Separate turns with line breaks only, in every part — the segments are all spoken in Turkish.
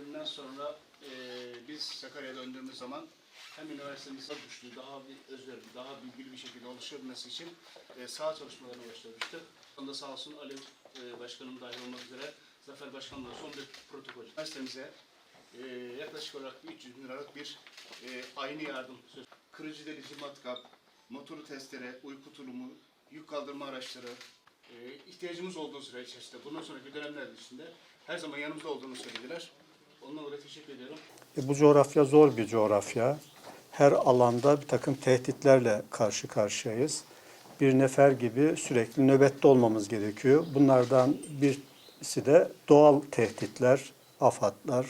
depreminden sonra e, biz Sakarya'ya döndüğümüz zaman hem üniversitemiz daha güçlü, daha bir özverili, daha bilgili bir şekilde oluşabilmesi için e, saha çalışmalarına başlamıştık. Onda sağ olsun Alev e, Başkanım dahil olmak üzere Zafer Başkan'la son bir protokol. Üniversitemize e, yaklaşık olarak bir 300 bin liralık bir e, aynı yardım. Kırıcı delici matkap, motoru testere, uyku tulumu, yük kaldırma araçları, e, ihtiyacımız olduğu süre içerisinde, bundan sonraki dönemler içinde her zaman yanımızda olduğunu söylediler.
E, Bu coğrafya zor bir coğrafya. Her alanda bir takım tehditlerle karşı karşıyayız. Bir nefer gibi sürekli nöbette olmamız gerekiyor. Bunlardan birisi de doğal tehditler, afatlar,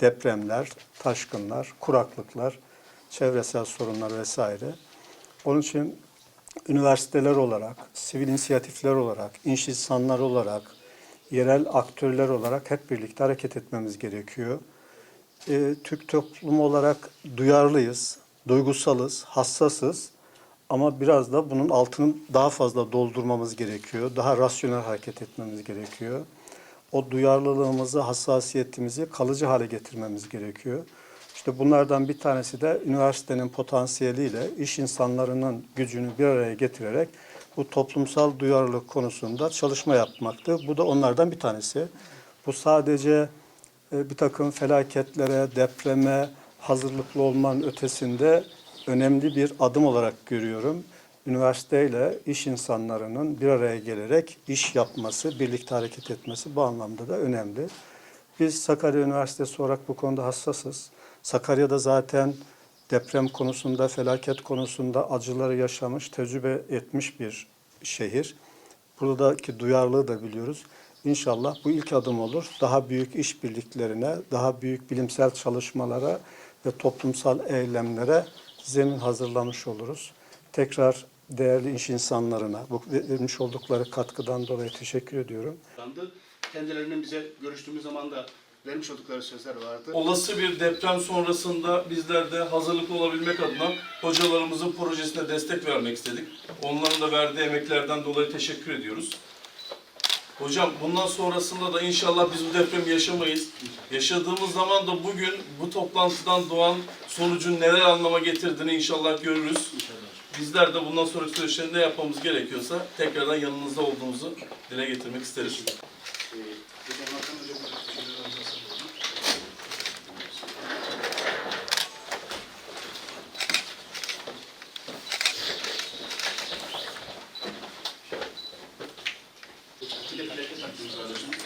depremler, taşkınlar, kuraklıklar, çevresel sorunlar vesaire. Onun için üniversiteler olarak, sivil inisiyatifler olarak, iş insanları olarak, yerel aktörler olarak hep birlikte hareket etmemiz gerekiyor. Ee, Türk toplumu olarak duyarlıyız, duygusalız, hassasız ama biraz da bunun altını daha fazla doldurmamız gerekiyor. Daha rasyonel hareket etmemiz gerekiyor. O duyarlılığımızı, hassasiyetimizi kalıcı hale getirmemiz gerekiyor. İşte bunlardan bir tanesi de üniversitenin potansiyeliyle iş insanlarının gücünü bir araya getirerek bu toplumsal duyarlılık konusunda çalışma yapmaktı. Bu da onlardan bir tanesi. Bu sadece e, bir takım felaketlere, depreme hazırlıklı olmanın ötesinde önemli bir adım olarak görüyorum. Üniversiteyle iş insanlarının bir araya gelerek iş yapması, birlikte hareket etmesi bu anlamda da önemli. Biz Sakarya Üniversitesi olarak bu konuda hassasız. Sakarya'da zaten deprem konusunda, felaket konusunda acıları yaşamış, tecrübe etmiş bir şehir. Buradaki duyarlılığı da biliyoruz. İnşallah bu ilk adım olur. Daha büyük işbirliklerine, daha büyük bilimsel çalışmalara ve toplumsal eylemlere zemin hazırlamış oluruz. Tekrar değerli iş insanlarına bu vermiş oldukları katkıdan dolayı teşekkür ediyorum.
Kendilerinin bize görüştüğümüz zaman da vermiş oldukları sözler vardı.
Olası bir deprem sonrasında bizler de hazırlıklı olabilmek adına hocalarımızın projesine destek vermek istedik. Onların da verdiği emeklerden dolayı teşekkür ediyoruz. Hocam bundan sonrasında da inşallah biz bu depremi yaşamayız. Yaşadığımız zaman da bugün bu toplantıdan doğan sonucun neler anlama getirdiğini inşallah görürüz. Bizler de bundan sonraki süreçte ne yapmamız gerekiyorsa tekrardan yanınızda olduğumuzu dile getirmek isteriz.
Ee, hocam Bir de felaket hakkımız var hocam.